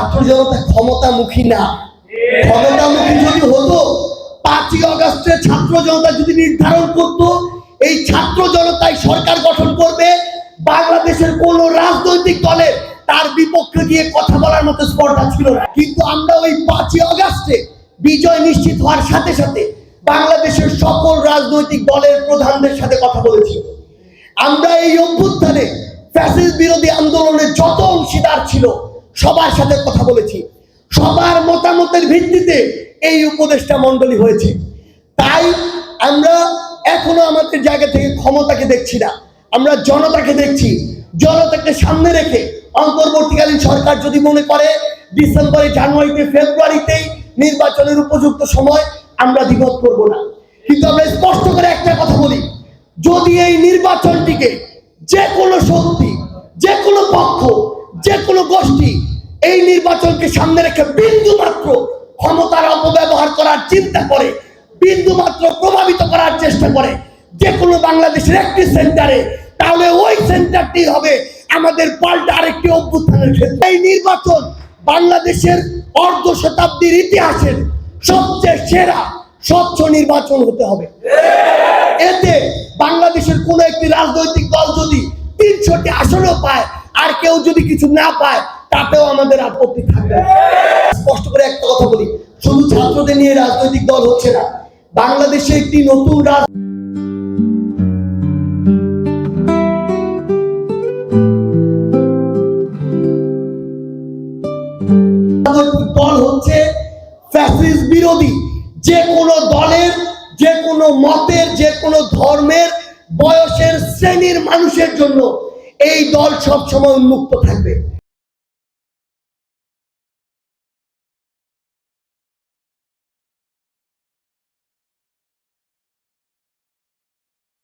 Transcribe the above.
ছাত্র জনতা ক্ষমতামুখী না। ক্ষমতামুখী যদি হতো, পাঁচই অগস্টে ছাত্র জনতা যদি নির্ধারণ করত, এই ছাত্র জনতাই সরকার গঠন করবে, বাংলাদেশের কোন রাজনৈতিক দলের তার বিপক্ষে গিয়ে কথা বলার মতো স্পর্ধা ছিল না। কিন্তু আমরা ওই পাঁচই অগস্টে বিজয় নিশ্চিত হওয়ার সাথে সাথে বাংলাদেশের সকল রাজনৈতিক দলের প্রধানদের সাথে কথা বলেছি। আমরা এই অভ্যুত্থানে ফ্যাসিস্ট বিরোধী আন্দোলনে যত অংশীদার ছিল সবার সাথে কথা বলেছি। সবার মতামতের ভিত্তিতে এই উপদেষ্টা মণ্ডলী হয়েছে। তাই আমরা এখনও আমাদের জায়গা থেকে ক্ষমতাকে দেখছি না। আমরা জনতাকে দেখছি। জনতাকে সামনে রেখে অন্তর্বর্তীকালীন সরকার যদি মনে করে, ডিসেম্বরে, জানুয়ারিতে, ফেব্রুয়ারিতেই নির্বাচনের উপযুক্ত সময় আমরা দ্বিমত করব না। কিন্তু আমরা স্পষ্ট করে একটা কথা বলি, যদি এই নির্বাচনটিকে যে কোনো শক্তি যে কোনো পক্ষ যে কোনো গোষ্ঠী নির্বাচনকে সামনে রেখে বিন্দু মাত্র ক্ষমতার অপব্যবহার করার চিন্তা করে বিন্দু মাত্র প্রভাবিত করার চেষ্টা করে, যে কোনো বাংলাদেশের একটি সেন্টারে, তাহলে ওই সেন্টারটি হবে আমাদের পাল্টা আরেকটি অভ্যুত্থানের ক্ষেত্রে। এই নির্বাচন বাংলাদেশের অর্ধ শতাব্দীর ইতিহাসের সবচেয়ে সেরা, স্বচ্ছ নির্বাচন হতে হবে। এতে বাংলাদেশের কোন একটি রাজনৈতিক দল যদি তিনশোটি আসনও পায়, আর কেউ যদি কিছু না পায় তাতেও আমাদের আপত্তি থাকবে স্পষ্ট করে একটা কথা বলি, শুধু ছাত্রদের নিয়ে রাজনৈতিক দল হচ্ছে না, বাংলাদেশে একটি নতুন রাজ যে কোনো দলের, যে কোনো মতের, যে কোনো ধর্মের বয়সের শ্রেণির মানুষের জন্য এই দল সবসময় উন্মুক্ত থাকবে।